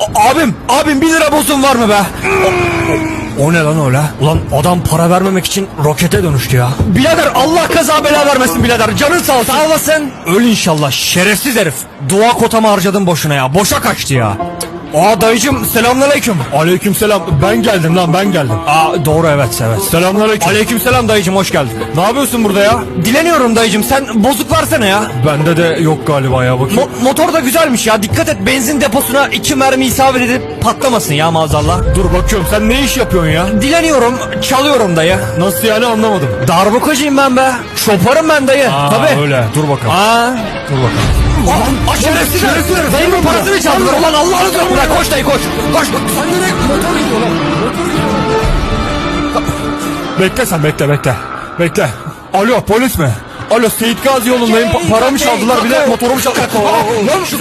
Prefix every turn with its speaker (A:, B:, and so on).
A: A- abim, abim 1 lira bozun var mı be? O, o ne lan öyle? Ulan adam para vermemek için rokete dönüştü ya. Birader Allah kaza bela vermesin birader. Canın sağ olsun. Sağ olasın. Öl inşallah şerefsiz herif. Dua kotamı harcadın boşuna ya. Boşa kaçtı ya. Aa dayıcım selamünaleyküm.
B: Aleyküm selam. Ben geldim lan ben geldim.
A: Aa doğru evet evet.
B: Selamünaleyküm.
A: Aleykümselam dayıcım hoş geldin.
B: Ne yapıyorsun burada ya?
A: Dileniyorum dayıcım sen bozuk versene ya.
B: Bende de yok galiba ya bakayım.
A: Mo- motor da güzelmiş ya dikkat et benzin deposuna iki mermi isabet edip patlamasın ya maazallah.
B: Dur bakıyorum sen ne iş yapıyorsun ya?
A: Dileniyorum çalıyorum dayı.
B: Nasıl yani anlamadım.
A: Darbukacıyım ben be. Şoförüm ben dayı.
B: Aa,
A: Tabii.
B: öyle. Dur bakalım.
A: Aa.
B: Dur bakalım.
A: Aa, şerefsiz
B: şerefsiz
A: herif.
B: herif.
A: Dayımın parasını çaldılar. Ulan Allah'ını seversen bırak koş dayı koş. Koş.
B: Sen nereye motor gidiyor lan? Bekle sen bekle bekle. Bekle. Alo polis mi? Alo Seyit Gazi yolundayım. Pa- paramı çaldılar bir de motorumu çaldılar.
A: Lan şu